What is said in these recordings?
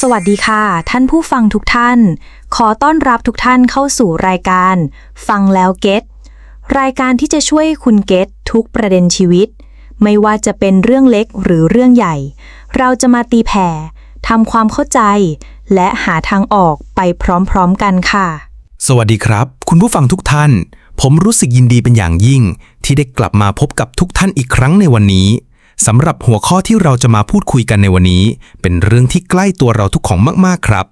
สวัสดีค่ะ ท่านผู้ฟังทุกท่าน ขอต้อนรับทุกท่านเข้าสู่รายการ ฟังแล้วเก็ตรายการที่จะช่วยคุณเก็ตทุกประเด็นชีวิต ไม่ว่าจะเป็นเรื่องเล็กหรือเรื่องใหญ่ เราจะมาตีแผ่ทำความเข้าใจ และหาทางออกไปพร้อมๆกันค่ะ สวัสดีครับ คุณผู้ฟังทุกท่าน ผมรู้สึกยินดีเป็นอย่างยิ่ง ที่ได้กลับมาพบกับทุกท่านอีกครั้งในวันนี้ สำหรับหัวข้อที่เราจะมาพูดคุยกันในวันนี้ เป็นเรื่องที่ใกล้ตัวเราทุกของมาก ๆ ครับ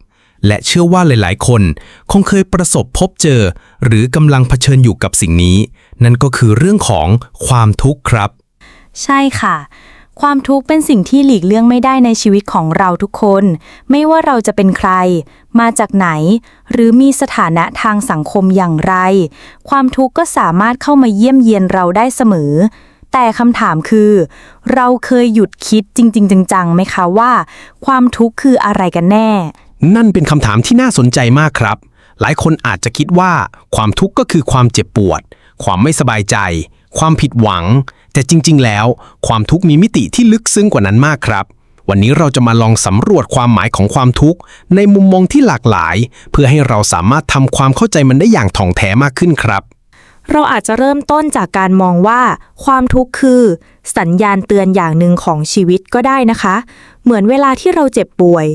และเชื่อว่าหลาย ๆ คน คงเคยประสบพบเจอ หรือกำลังเผชิญอยู่กับสิ่งนี้ นั่นก็คือเรื่องของความทุกข์ครับ ใช่ค่ะ ความทุกข์เป็นสิ่งที่หลีกเลี่ยงไม่ได้ในชีวิตของเราทุกคน ไม่ว่าเราจะเป็นใคร มาจากไหน หรือมีสถานะทางสังคมอย่างไร ความทุกข์ก็สามารถเข้ามาเยี่ยมเยียนเราได้เสมอ แต่คำถามคือ เราเคยหยุดคิดจริง ๆ จังๆไหมคะว่า ความทุกข์คืออะไรกันแน่ นั่นเป็นคำถามที่น่าสนใจมากครับ หลายคนอาจจะคิดว่า ความทุกข์ก็คือความเจ็บปวด ความไม่สบายใจ ความผิดหวัง แต่จริง ๆ แล้ว ความทุกข์มีมิติที่ลึกซึ้งกว่านั้นมากครับวันนี้เราจะมาลองสำรวจความหมายของความทุกข์ ในมุมมองที่หลากหลาย เพื่อให้เราสามารถทำความเข้าใจมันได้อย่างถ่องแท้มากขึ้นครับ เราอาจจะเริ่มต้นจากการมองว่า ความทุกข์คือ สัญญาณเตือนอย่างหนึ่งของชีวิตก็ได้นะคะ เหมือนเวลาที่เราเจ็บป่วย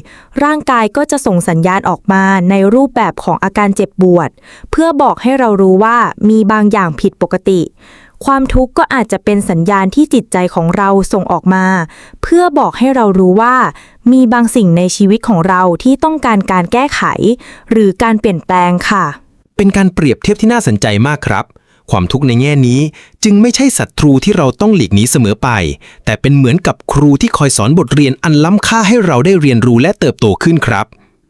ร่างกายก็จะส่งสัญญาณออกมาในรูปแบบของอาการเจ็บปวด เพื่อบอกให้เรารู้ว่ามีบางอย่างผิดปกติ ความทุกข์ก็อาจจะเป็นสัญญาณที่จิตใจของเราส่งออกมา เพื่อบอกให้เรารู้ว่า มีบางสิ่งในชีวิตของเราที่ต้องการการแก้ไข หรือการเปลี่ยนแปลงค่ะ เป็นการเปรียบเทียบที่น่าสนใจมากครับ ความทุกข์ในแง่นี้จึงไม่ใช่ศัตรูที่เราต้องหลีกหนีเสมอไป แต่เป็นเหมือนกับครูที่คอยสอนบทเรียนอันล้ำค่าให้เราได้เรียนรู้และเติบโตขึ้นครับ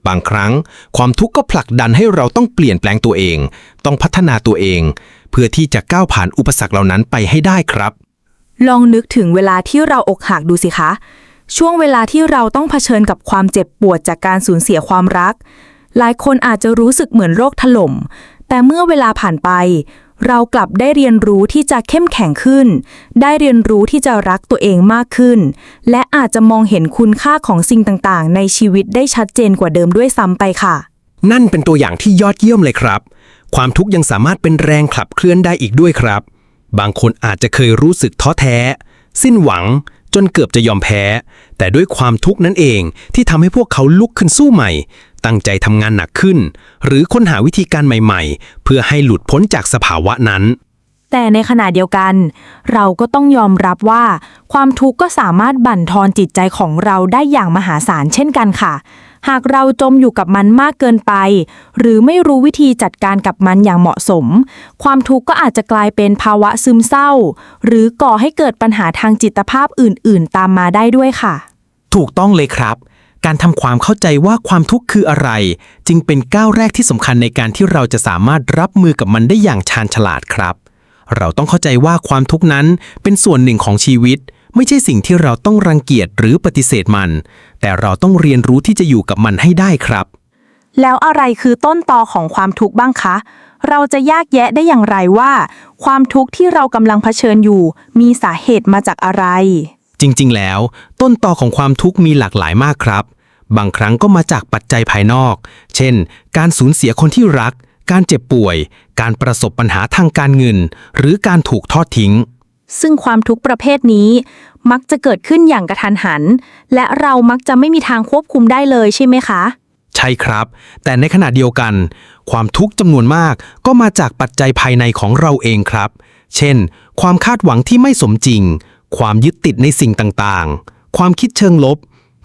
บางครั้ง ความทุกข์ก็ผลักดันให้เราต้องเปลี่ยนแปลงตัวเอง ต้องพัฒนาตัวเอง เพื่อที่จะก้าวผ่านอุปสรรคเหล่านั้นไปให้ได้ครับ ลองนึกถึงเวลาที่เราอกหักดูสิคะ ช่วงเวลาที่เราต้องเผชิญกับความเจ็บปวดจากการสูญเสียความรัก หลายคนอาจจะรู้สึกเหมือนโรคถล่ม แต่เมื่อเวลาผ่านไป เรากลับได้เรียนรู้ที่จะเข้มแข็งขึ้น ได้เรียนรู้ที่จะรักตัวเองมากขึ้น และอาจจะมองเห็นคุณค่าของสิ่งต่างๆ ในชีวิตได้ชัดเจนกว่าเดิมด้วยซ้ำไปค่ะ นั่นเป็นตัวอย่างที่ยอดเยี่ยมเลยครับ ความทุกข์ยังสามารถเป็นแรงขับเคลื่อนได้อีกด้วยครับ บางคนอาจจะเคยรู้สึกท้อแท้ สิ้นหวังจนเกือบจะยอมแพ้ แต่ด้วยความทุกข์นั่นเองที่ทำให้พวกเขาลุกขึ้นสู้ใหม่ ตั้งใจทำงานหนักขึ้น หรือค้นหาวิธีการใหม่ๆ เพื่อให้หลุดพ้นจากสภาวะนั้น แต่ในขณะเดียวกัน เราก็ต้องยอมรับว่า ความทุกข์ก็สามารถบั่นทอนจิตใจของเราได้อย่างมหาศาลเช่นกันค่ะ หากเราจมอยู่กับมันมากเกินไป หรือไม่รู้วิธีจัดการกับมันอย่างเหมาะสม ความทุกข์ก็อาจจะกลายเป็นภาวะซึมเศร้า หรือก่อให้เกิดปัญหาทางจิตภาพอื่น ๆ ตามมาได้ด้วยค่ะ ถูกต้องเลยครับ การทำความเข้าใจว่าความทุกข์คืออะไร จึงเป็นก้าวแรกที่สำคัญในการที่เราจะสามารถรับมือกับมันได้อย่างชาญฉลาดครับ เราต้องเข้าใจว่าความทุกข์นั้นเป็นส่วนหนึ่งของชีวิต ไม่ใช่สิ่งที่เราต้องรังเกียจหรือปฏิเสธมัน แต่เราต้องเรียนรู้ที่จะอยู่กับมันให้ได้ครับ แล้วอะไรคือต้นตอของความทุกข์บ้างคะ เราจะแยกแยะได้อย่างไรว่า ความทุกข์ที่เรากำลังเผชิญอยู่ มีสาเหตุมาจากอะไร จริงๆ แล้ว ต้นตอของความทุกข์มีหลากหลายมากครับ บางครั้งก็มาจากปัจจัยภายนอก เช่น การสูญเสียคนที่รัก การเจ็บป่วย การประสบปัญหาทางการเงิน หรือการถูกทอดทิ้ง ซึ่งความทุกข์ประเภทนี้มักจะเกิดขึ้นอย่างกระทันหัน และเรามักจะไม่มีทางควบคุมได้เลยใช่ไหมคะ ใช่ครับ แต่ในขณะเดียวกัน ความทุกข์จำนวนมากก็มาจากปัจจัยภายในของเราเองครับ เช่น ความคาดหวังที่ไม่สมจริง ความยึดติดในสิ่งต่างๆ ความคิดเชิงลบ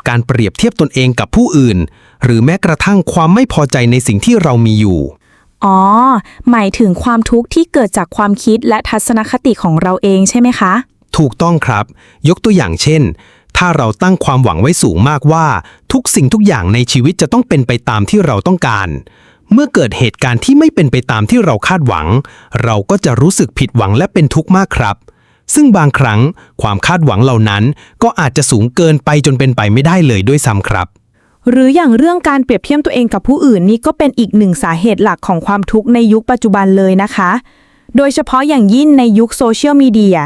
การเปรียบเทียบตนเองกับผู้อื่น หรือแม้กระทั่งความไม่พอใจในสิ่งที่เรามีอยู่ อ๋อ หมายถึงความทุกข์ที่เกิดจากความคิดและทัศนคติของเราเองใช่ไหมคะ ถูกต้องครับ ยกตัวอย่างเช่น ถ้าเราตั้งความหวังไว้สูงมากว่า ทุกสิ่งทุกอย่างในชีวิตจะต้องเป็นไปตามที่เราต้องการ เมื่อเกิดเหตุการณ์ที่ไม่เป็นไปตามที่เราคาดหวัง เราก็จะรู้สึกผิดหวังและเป็นทุกข์มากครับ ซึ่งบางครั้งความคาดหวังเหล่านั้นก็อาจจะสูงเกินไปจนเป็นไปไม่ได้เลยด้วยซ้ำครับ หรืออย่างเรื่องการเปรียบเทียบตัวเองกับผู้อื่นนี่ก็เป็นอีกหนึ่งสาเหตุหลักของความทุกข์ในยุคปัจจุบันเลยนะคะ โดยเฉพาะอย่างยิ่งในยุคโซเชียลมีเดีย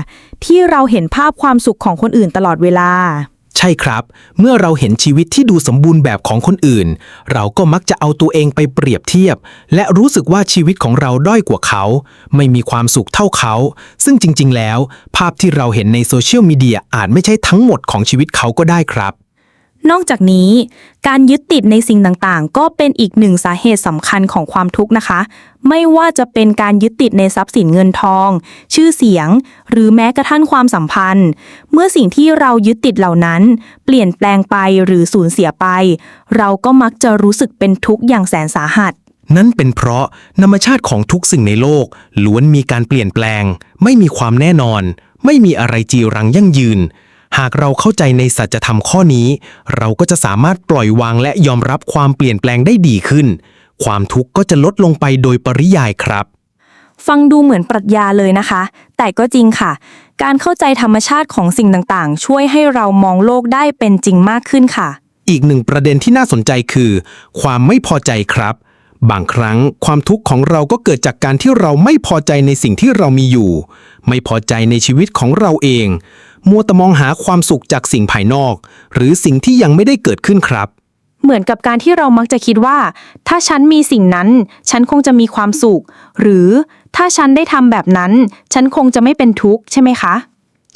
ที่เราเห็นภาพความสุขของคนอื่นตลอดเวลา ใช่ครับ เมื่อเราเห็นชีวิตที่ดูสมบูรณ์แบบของคนอื่น เราก็มักจะเอาตัวเองไปเปรียบเทียบ และรู้สึกว่าชีวิตของเราด้อยกว่าเขา ไม่มีความสุขเท่าเขา ซึ่งจริง ๆ แล้ว ภาพที่เราเห็นในโซเชียลมีเดียอาจไม่ใช่ทั้งหมดของชีวิตเขาก็ได้ครับ นอกจากนี้ การยึดติดในสิ่งต่างๆ ก็เป็นอีกหนึ่งสาเหตุสำคัญของความทุกข์นะคะ ไม่ว่าจะเป็นการยึดติดในทรัพย์สินเงินทอง ชื่อเสียง หรือแม้กระทั่งความสัมพันธ์ เมื่อสิ่งที่เรายึดติดเหล่านั้น เปลี่ยนแปลงไปหรือสูญเสียไป เราก็มักจะรู้สึกเป็นทุกข์อย่างแสนสาหัสนั่นเป็นเพราะธรรมชาติของทุกสิ่งในโลกล้วนมีการเปลี่ยนแปลง ไม่มีความแน่นอน ไม่มีอะไรจีรังยั่งยืน หากเราเข้าใจในสัจธรรมข้อนี้ เราก็จะสามารถปล่อยวางและยอมรับความเปลี่ยนแปลงได้ดีขึ้น ความทุกข์ก็จะลดลงไปโดยปริยายครับ ฟังดูเหมือนปรัชญาเลยนะคะ แต่ก็จริงค่ะ การเข้าใจธรรมชาติของสิ่งต่างๆ ช่วยให้เรามองโลกได้เป็นจริงมากขึ้นค่ะ อีกหนึ่งประเด็นที่น่าสนใจคือ ความไม่พอใจครับ บางครั้งความทุกข์ของเราก็เกิดจากการที่เราไม่พอใจในสิ่งที่เรามีอยู่ ไม่พอใจในชีวิตของเราเอง มัวแต่มองหาความสุขจากสิ่งภายนอก หรือสิ่งที่ยังไม่ได้เกิดขึ้นครับ เหมือนกับการที่เรามักจะคิดว่า ถ้าฉันมีสิ่งนั้น ฉันคงจะมีความสุข หรือถ้าฉันได้ทำแบบนั้น ฉันคงจะไม่เป็นทุกข์ใช่ไหมคะ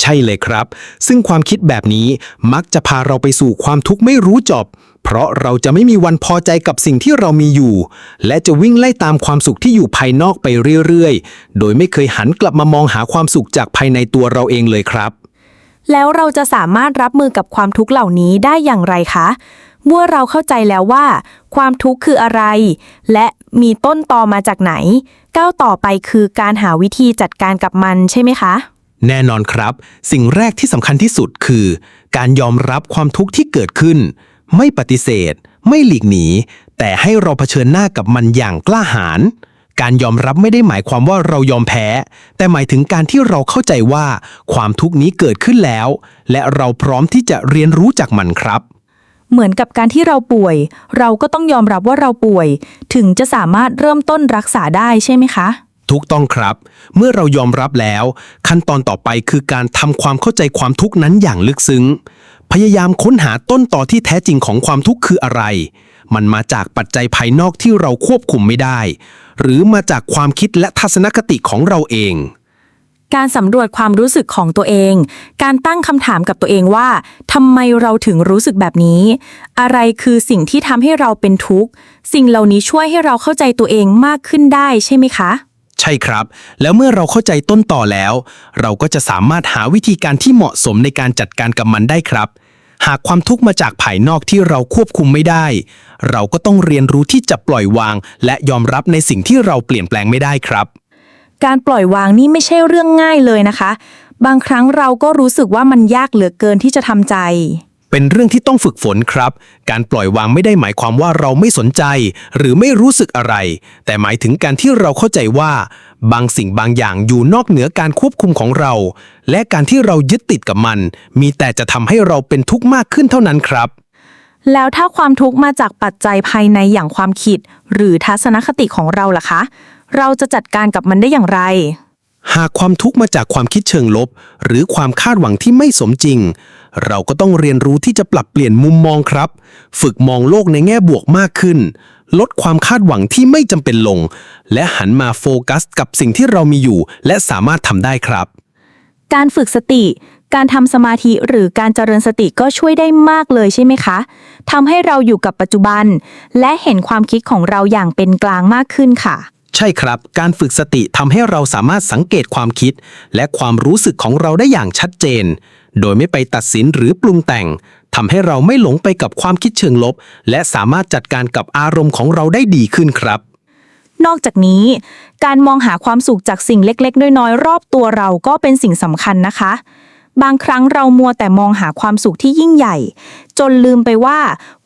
ใช่เลยครับ ซึ่งความคิดแบบนี้มักจะพาเราไปสู่ความทุกข์ไม่รู้จบ เพราะเราจะไม่มีวันพอใจกับสิ่งที่เรามีอยู่ และจะวิ่งไล่ตามความสุขที่อยู่ภายนอกไปเรื่อยๆ โดยไม่เคยหันกลับมามองหาความสุขจากภายในตัวเราเองเลยครับ แล้วเราจะสามารถรับมือกับความทุกข์เหล่านี้ได้อย่างไรคะ เมื่อเราเข้าใจแล้วว่า ความทุกข์คืออะไร และมีต้นตอมาจากไหน ก้าวต่อไปคือการหาวิธีจัดการกับมันใช่ไหมคะ แน่นอนครับ สิ่งแรกที่สำคัญที่สุดคือ การยอมรับความทุกข์ที่เกิดขึ้น ไม่ปฏิเสธ ไม่หลีกหนี แต่ให้เราเผชิญหน้ากับมันอย่างกล้าหาญ การยอมรับไม่ได้หมายความว่าเรายอมแพ้ แต่หมายถึงการที่เราเข้าใจว่า ความทุกข์นี้เกิดขึ้นแล้ว และเราพร้อมที่จะเรียนรู้จากมันครับ เหมือนกับการที่เราป่วย เราก็ต้องยอมรับว่าเราป่วย ถึงจะสามารถเริ่มต้นรักษาได้ใช่ไหมคะ ถูกต้องครับ เมื่อเรายอมรับแล้ว ขั้นตอนต่อไปคือการทำความเข้าใจความทุกข์นั้นอย่างลึกซึ้ง พยายามค้นหาต้นต่อที่แท้จริงของความทุกข์คืออะไร มันมาจากปัจจัยภายนอกที่เราควบคุมไม่ได้ หรือมาจากความคิดและทัศนคติของเราเอง การสำรวจความรู้สึกของตัวเอง การตั้งคำถามกับตัวเองว่าทำไมเราถึงรู้สึกแบบนี้ อะไรคือสิ่งที่ทำให้เราเป็นทุกข์ สิ่งเหล่านี้ช่วยให้เราเข้าใจตัวเองมากขึ้นได้ใช่ไหมคะใช่ครับ แล้วเมื่อเราเข้าใจต้นต่อแล้ว เราก็จะสามารถหาวิธีการที่เหมาะสมในการจัดการกับมันได้ครับ หากความทุกข์มาจากภายนอกที่เราควบคุมไม่ได้ เราก็ต้องเรียนรู้ที่จะปล่อยวาง และยอมรับในสิ่งที่เราเปลี่ยนแปลงไม่ได้ครับ การปล่อยวางนี่ไม่ใช่เรื่องง่ายเลยนะคะ บางครั้งเราก็รู้สึกว่ามันยากเหลือเกินที่จะทำใจ เป็นเรื่องที่ต้องฝึกฝนครับ การปล่อยวางไม่ได้หมายความว่าเราไม่สนใจ หรือไม่รู้สึกอะไร แต่หมายถึงการที่เราเข้าใจว่า บางสิ่งบางอย่างอยู่นอกเหนือการควบคุมของเรา และการที่เรายึดติดกับมัน มีแต่จะทำให้เราเป็นทุกข์มากขึ้นเท่านั้นครับ แล้วถ้าความทุกข์มาจากปัจจัยภายในอย่างความคิด หรือทัศนคติของเราล่ะคะ เราจะจัดการกับมันได้อย่างไรหากความทุกข์มาจากความคิดเชิงลบ หรือความคาดหวังที่ไม่สมจริง เราก็ต้องเรียนรู้ที่จะปรับเปลี่ยนมุมมองครับ ฝึกมองโลกในแง่บวกมากขึ้น ลดความคาดหวังที่ไม่จำเป็นลง และหันมาโฟกัส กับสิ่งที่เรามีอยู่ และสามารถทำได้ครับ การฝึกสติ การทำสมาธิหรือการเจริญสติก็ช่วยได้มากเลยใช่ไหมคะทำให้เราอยู่กับปัจจุบัน และเห็นความคิดของเราอย่างเป็นกลางมากขึ้นค่ะใช่ครับ การฝึกสติทำให้เราสามารถสังเกตความคิด และความรู้สึกของเราได้อย่างชัดเจน โดยไม่ไปตัดสินหรือปรุงแต่งทำให้เราไม่หลงไปกับความคิดเชิงลบ และสามารถจัดการกับอารมณ์ของเราได้ดีขึ้นครับ นอกจากนี้ การมองหาความสุขจากสิ่งเล็กๆ น้อยๆ รอบตัวเราก็เป็นสิ่งสำคัญนะคะ บางครั้งเรามัวแต่มองหาความสุขที่ยิ่งใหญ่ จนลืมไปว่า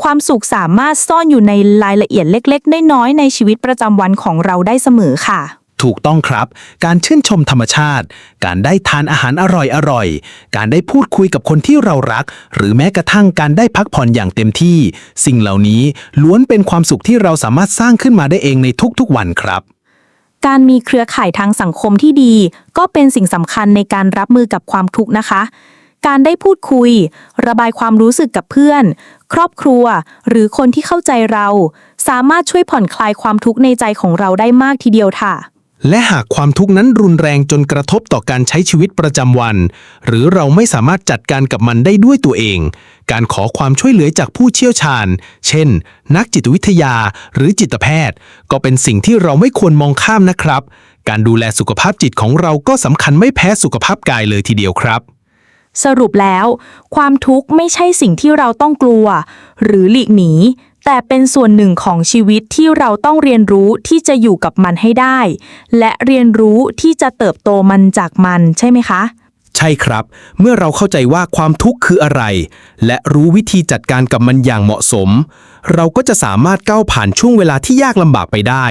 ความสุขสามารถซ่อนอยู่ในรายละเอียดเล็ก ๆ น้อยๆ ในชีวิตประจำวันของเราได้เสมอค่ะ ถูกต้องครับ การชื่นชมธรรมชาติ การได้ทานอาหารอร่อยๆการได้พูดคุยกับคนที่เรารัก หรือแม้กระทั่งการได้พักผ่อนอย่างเต็มที่ สิ่งเหล่านี้ล้วนเป็นความสุขที่เราสามารถสร้างขึ้นมาได้เองในทุกๆวันครับ การมีเครือข่ายทางสังคมที่ดี ก็เป็นสิ่งสำคัญในการรับมือกับความทุกข์นะคะ การได้พูดคุย ระบายความรู้สึกกับเพื่อน ครอบครัว หรือคนที่เข้าใจเรา สามารถช่วยผ่อนคลายความทุกข์ในใจของเราได้มากทีเดียวค่ะ และหากความทุกข์นั้นรุนแรงจนกระทบต่อการใช้ชีวิตประจำวัน หรือเราไม่สามารถจัดการกับมันได้ด้วยตัวเอง การขอความช่วยเหลือจากผู้เชี่ยวชาญ เช่น นักจิตวิทยาหรือจิตแพทย์ ก็เป็นสิ่งที่เราไม่ควรมองข้ามนะครับ การดูแลสุขภาพจิตของเราก็สำคัญไม่แพ้สุขภาพกายเลยทีเดียวครับ สรุปแล้ว ความทุกข์ไม่ใช่สิ่งที่เราต้องกลัว หรือหลีกหนี แต่เป็นส่วนหนึ่งของชีวิตที่เราต้องเรียนรู้ที่จะอยู่กับมันให้ได้ และเรียนรู้ที่จะเติบโตมันจากมันใช่ไหมคะ ใช่ครับ เมื่อเราเข้าใจว่าความทุกข์คืออะไร และรู้วิธีจัดการกับมันอย่างเหมาะสม เราก็จะสามารถก้าวผ่านช่วงเวลาที่ยากลำบากไปได้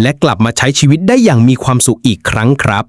และกลับมาใช้ชีวิตได้อย่างมีความสุขอีกครั้งครับ